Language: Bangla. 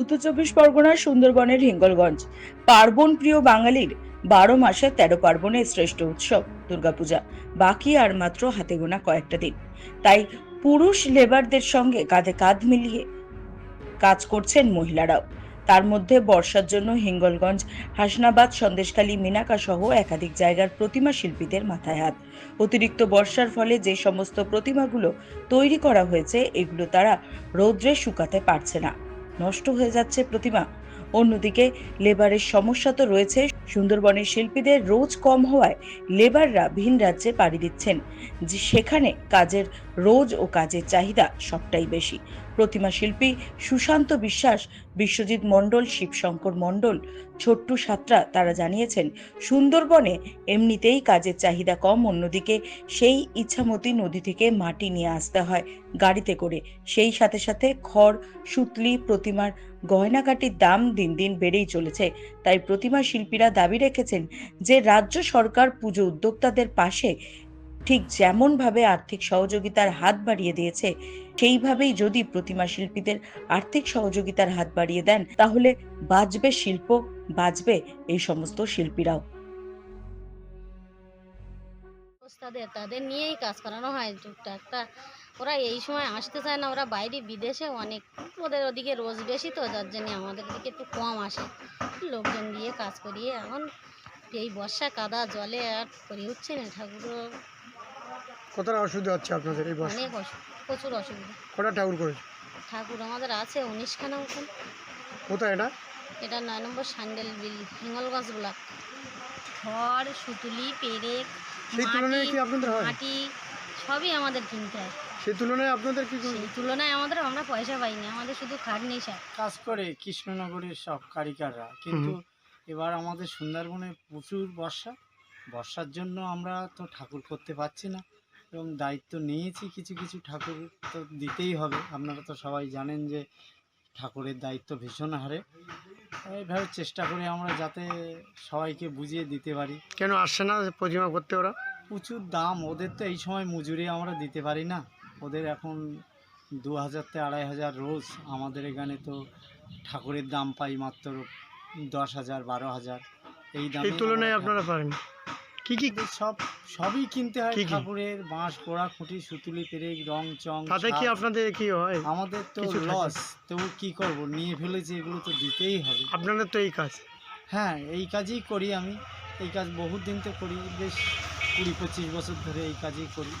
উত্তর চব্বিশ পরগনার সুন্দরবনের হিঙ্গলগঞ্জ। পার্বণ প্রিয় বাঙালির বারো মাসে তেরো পার্বণের শ্রেষ্ঠ উৎসব দুর্গাপূজা। বাকি আর মাত্র হাতে গোনা কয়েকটা দিন। তাই পুরুষ লেবারদের সঙ্গে কাঁধে কাঁধ মিলিয়ে কাজ করছেন মহিলারাও। তার মধ্যে বর্ষার জন্য হিঙ্গলগঞ্জ, হাসনাবাদ, সন্দেশখালী, মিনাকা সহ একাধিক জায়গার প্রতিমা শিল্পীদের মাথায় হাত। অতিরিক্ত বর্ষার ফলে যে সমস্ত প্রতিমাগুলো তৈরি করা হয়েছে, এগুলো তারা রৌদ্রে শুকাতে পারছে না। নষ্ট হয়ে যাচ্ছে প্রতিমা। অন্যদিকে, লেবারের সমস্যা তো রয়েছে। সুন্দরবনের শিল্পীদের রোজ কম হওয়ায় লেবাররা ভিন রাজ্যে পাড়ি দিচ্ছেন। যে সেখানে কাজের রোজ ও কাজের চাহিদা সবটাই বেশি। প্রতিমা শিল্পী সুশান্ত বিশ্বাস, বিশ্বজিৎ মণ্ডল, শিবশঙ্কর মণ্ডল, ছোট্টু সাত্রা তারা জানিয়েছেন, সুন্দরবনে এমনিতেই কাজের চাহিদা কম, অন্যদিকে সেই ইচ্ছামতি নদী থেকে মাটি নিয়ে আসতে হয় গাড়িতে করে। সেই সাথে সাথে খড়, সুতলি প্রতিমার গয়নাকাটির দাম দিন দিন বেড়েই চলেছে। তাই প্রতিমা শিল্পীরা দাবি রেখেছেন যে, রাজ্য সরকার পুজো উদ্যোক্তাদের পাশে ঠিক যেমনভাবে আর্থিক সহযোগিতার হাত বাড়িয়ে দিয়েছে, সেইভাবেই যদি প্রতিমা শিল্পীদের আর্থিক সহযোগিতার হাত বাড়িয়ে দেন, তাহলে বাঁচবে শিল্প বাঁচবে এই সমস্ত শিল্পীরাও। তাদের তাদের নিয়েই কাজ করানো হয় টুকটাক। তা ওরা এই সময় আসতে চায় না, ওরা বাইরে বিদেশে অনেক, ওদের ওদিকে রোজ বেশি তো, যার জন্য আমাদের দিকে একটু কম আসে। লোকজন দিয়ে কাজ করিয়ে, এখন এই বর্ষা কাদা জলে আর করে উঠছে না ঠাকুরও। কতটা অসুবিধা হচ্ছে আপনাদের এই অনেক অসু- প্রচুর অসুবিধা। কটা ঠাকুর করেছে? ঠাকুর আমাদের আছে উনিশখানা মতন। কোথায় এটা? এটা নয় নম্বর স্যান্ডেল বিল হিঙ্গলগঞ্জ ব্লক। খড় সুতুলি পেরেক সেই তুলনায় কি আপনাদের হয়? মাটি সবই আমাদের কিনতে হয়। সেই তুলনায় আপনাদের কি সেই তুলনায় আমাদের আমরা পয়সা পাইনি আমাদের শুধু খাটনি সার কাজ করে কৃষ্ণনগরের সব কারিগররা। কিন্তু এবার আমাদের সুন্দরবনে প্রচুর বর্ষা। বর্ষার জন্য আমরা তো ঠাকুর করতে পারছি না এবং দায়িত্ব নিয়েছি কিছু কিছু ঠাকুর তো দিতেই হবে। আপনারা তো সবাই জানেন যে ঠাকুরের দায়িত্ব ভীষণ হারে। এইভাবে চেষ্টা করে আমরা যাতে সবাইকে বুঝিয়ে দিতে পারি। কেন আসছে না প্রতিমা করতে ওরা? প্রচুর দাম ওদের তো এই সময় মজুরি আমরা দিতে পারি না। ওদের এখন দু হাজার থেকে আড়াই হাজার রোজ আমাদের এখানে তো ঠাকুরের দাম পাই মাত্র দশ হাজার বারো হাজার। এই দামে সেই তুলনায় আপনারা পারেন কি কি? সব সবই কিনতে হয়? ঠাকুরের বাঁশ পোড়া খুঁটি সুতুলি পেরেক রং চং তাতে কি আপনাদের কি হয়? আমাদের তো লস তবু কি করব? নিয়ে ফেলেছি এগুলো তো দিতেই হবে। আপনাদের তো এই কাজ। হ্যাঁ এই কাজই করি আমি। এই কাজ বহু দিন তো করি বেশ কুড়ি পঁচিশ বছর ধরে এই কাজই করি।